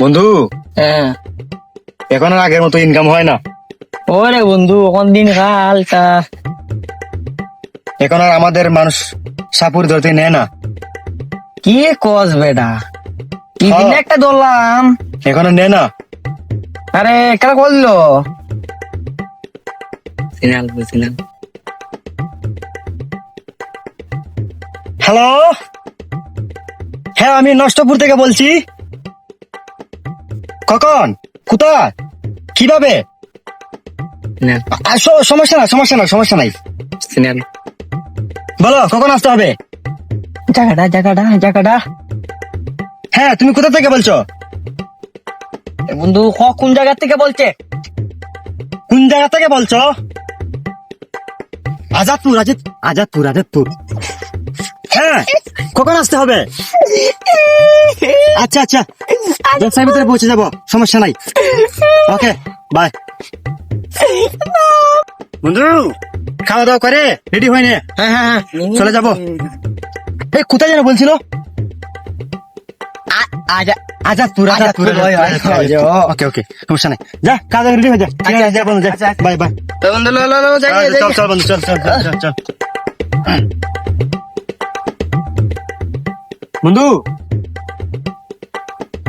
বন্ধু? হ্যাঁ। এখন আর আগের মতো ইনকাম হয় না। ওরে বন্ধু কোন দিন কালটা এখন আর আমাদের মানুষ সাপুর ধরতে নেয় না। কি কস বেটা? কি হ্যাঁ। দিন একটা ধরলাম। এখন আর নেয় না। আরে কেন করল সিনাল সিনাল। হ্যালো? হ্যাঁ আমি নষ্টপুর থেকে বলছি। কখন? কোথায়? কীভাবে? সমস্যা না সমস্যা না সমস্যা নাই। বলো কখন আসতে হবে? জায়গাটা জায়গাটা জায়গাটা হ্যাঁ তুমি কোথা থেকে বলছো? বন্ধু ক কোন জায়গা থেকে বলছে? কোন জায়গা থেকে বলছো? আজাদপুর আজাদ আজাদপুর আজাদপুর। হ্যাঁ কখন আসতে হবে? আচ্ছা আচ্ছা। দশটার ভিতরে পৌঁছে যাব সমস্যা নাই। ওকে বাই বন্ধু খাওয়া দাওয়া করে রেডি হয় নে। হ্যাঁ হ্যাঁ হ্যাঁ। চলে যাব। এই কোথায় যেন বলছিল? আজা হয়, হয়, হয়, হয়। ওকে ওকে সমস্যা নাই। যা কাজ রেডি হয়ে যা। ঠিক আছে যা বন্ধু যা। বাই বাই তো বন্ধু লো লো লো যাই চল যাই চল বন্ধু চল চল চল চল চল। বন্ধু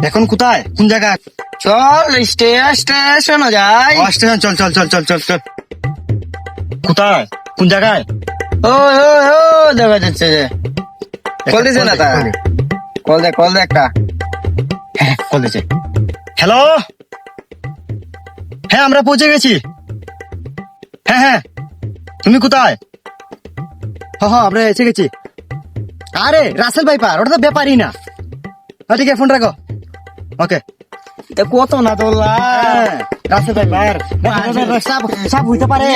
এখন কোথায়? কোন জায়গা চল স্টেশন যাই। স্টেশন চল চল চল চল চল চল। কোথায়? কোন জায়গায়? ও ও ও দেখা যাচ্ছে যে। কল দিছে না তা কল দে। কল দে একটা। হ্যাঁ কল দিছে। হ্যালো হ্যাঁ আমরা পৌঁছে গেছি। হ্যাঁ হ্যাঁ। তুমি কোথায়? হ হ আমরা এসে গেছি। আরে রাসেল ভাই পার ওটা তো ব্যাপারই না। ঠিক আছে ফোন রাখো। ওকে তা কত না হ্যাঁ, রাসেল ভাই পার সব সব হইতে পারে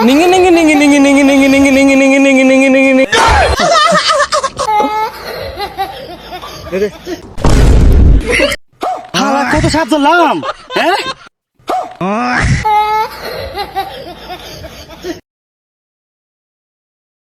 নিঙ্গি নিঙ্গি নিঙ্গি নিঙ্গি নিঙ্গি নিঙ্গি নিঙ্গি নিঙ্গি নিঙ্গি নিঙ্গি নিঙ্গি নিঙ্গি নিঙ্গি হালা কত সাপ ধরলাম হ্যাঁ